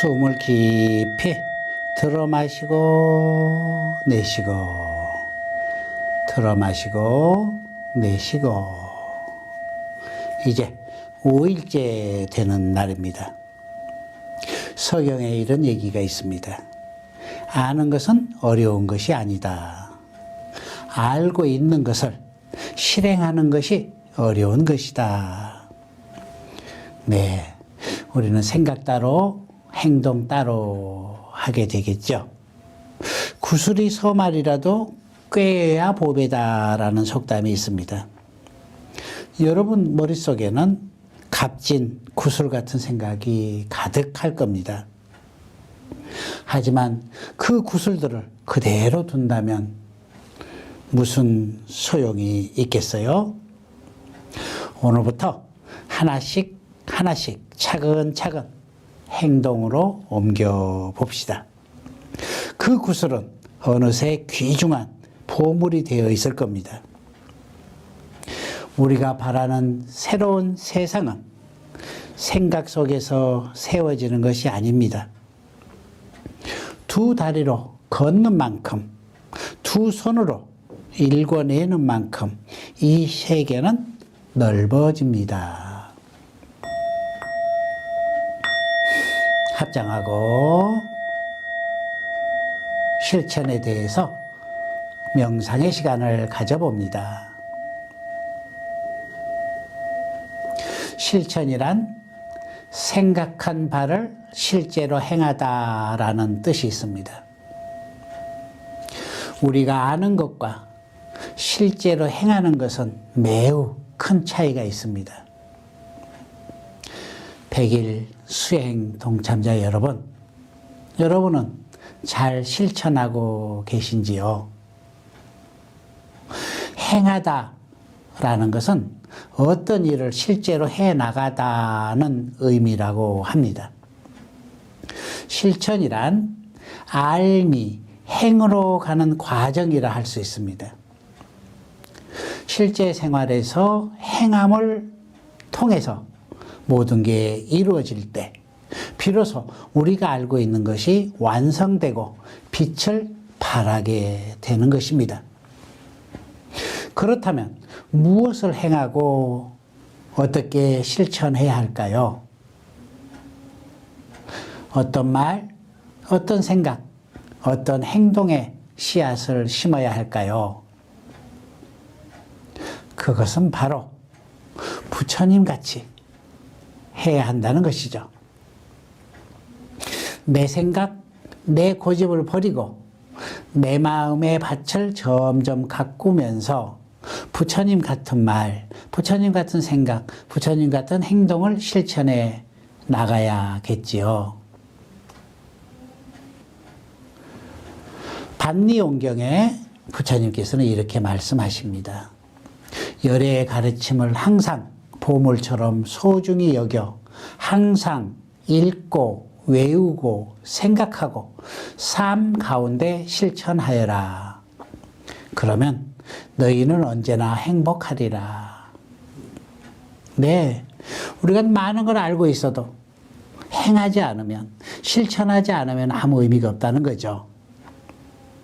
숨을 깊이 들어 마시고 내쉬고 들어 마시고 내쉬고 이제 5일째 되는 날입니다. 서경에 이런 얘기가 있습니다. 아는 것은 어려운 것이 아니다. 알고 있는 것을 실행하는 것이 어려운 것이다. 네. 우리는 생각 따로 행동 따로 하게 되겠죠. 구슬이 서말이라도 꿰야 보배다라는 속담이 있습니다. 여러분 머릿속에는 값진 구슬 같은 생각이 가득할 겁니다. 하지만 그 구슬들을 그대로 둔다면 무슨 소용이 있겠어요? 오늘부터 하나씩 하나씩 차근차근 행동으로 옮겨 봅시다. 그 구슬은 어느새 귀중한 보물이 되어 있을 겁니다. 우리가 바라는 새로운 세상은 생각 속에서 세워지는 것이 아닙니다. 두 다리로 걷는 만큼, 두 손으로 읽어내는 만큼 이 세계는 넓어집니다. 합장하고 실천에 대해서 명상의 시간을 가져봅니다. 실천이란 생각한 바를 실제로 행하다라는 뜻이 있습니다. 우리가 아는 것과 실제로 행하는 것은 매우 큰 차이가 있습니다. 100일 수행 동참자 여러분, 여러분은 잘 실천하고 계신지요? 행하다 라는 것은 어떤 일을 실제로 해 나가다는 의미라고 합니다. 실천이란 알미, 행으로 가는 과정이라 할 수 있습니다. 실제 생활에서 행함을 통해서 모든 게 이루어질 때 비로소 우리가 알고 있는 것이 완성되고 빛을 발하게 되는 것입니다. 그렇다면 무엇을 행하고 어떻게 실천해야 할까요? 어떤 말, 어떤 생각, 어떤 행동에 씨앗을 심어야 할까요? 그것은 바로 부처님 같이 해야 한다는 것이죠. 내 생각, 내 고집을 버리고 내 마음의 밭을 점점 가꾸면서 부처님 같은 말, 부처님 같은 생각, 부처님 같은 행동을 실천해 나가야겠지요. 반리용경에 부처님께서는 이렇게 말씀하십니다. 열의 가르침을 항상 보물처럼 소중히 여겨 항상 읽고 외우고 생각하고 삶 가운데 실천하여라. 그러면 너희는 언제나 행복하리라. 네. 우리가 많은 걸 알고 있어도 행하지 않으면, 실천하지 않으면 아무 의미가 없다는 거죠.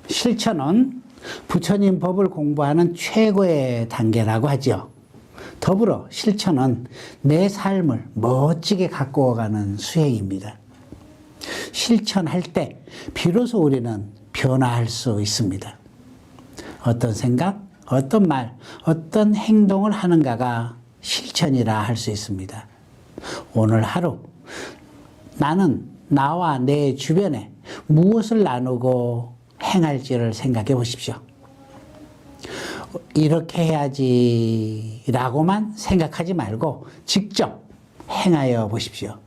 실천은 부처님 법을 공부하는 최고의 단계라고 하죠. 더불어 실천은 내 삶을 멋지게 가꾸어 가는 수행입니다. 실천할 때 비로소 우리는 변화할 수 있습니다. 어떤 생각, 어떤 말, 어떤 행동을 하는가가 실천이라 할 수 있습니다. 오늘 하루 나는 나와 내 주변에 무엇을 나누고 행할지를 생각해 보십시오. 이렇게 해야지 라고만 생각하지 말고 직접 행하여 보십시오.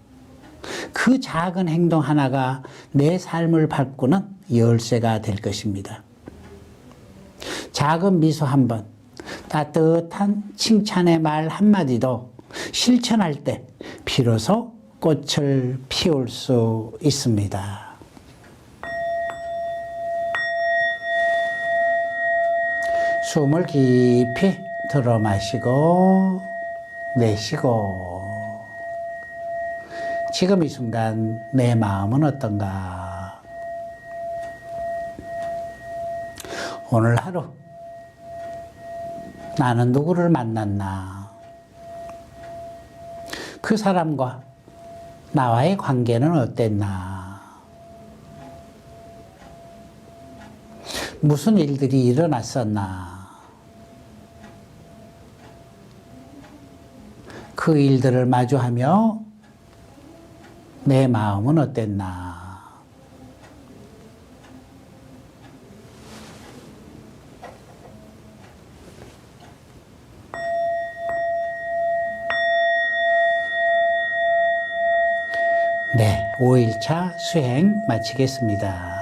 그 작은 행동 하나가 내 삶을 바꾸는 열쇠가 될 것입니다. 작은 미소 한 번, 따뜻한 칭찬의 말 한마디도 실천할 때 비로소 꽃을 피울 수 있습니다. 숨을 깊이 들어 마시고 내쉬고 지금 이 순간 내 마음은 어떤가? 오늘 하루 나는 누구를 만났나? 그 사람과 나와의 관계는 어땠나? 무슨 일들이 일어났었나? 그 일들을 마주하며 내 마음은 어땠나? 네, 5일차 수행 마치겠습니다.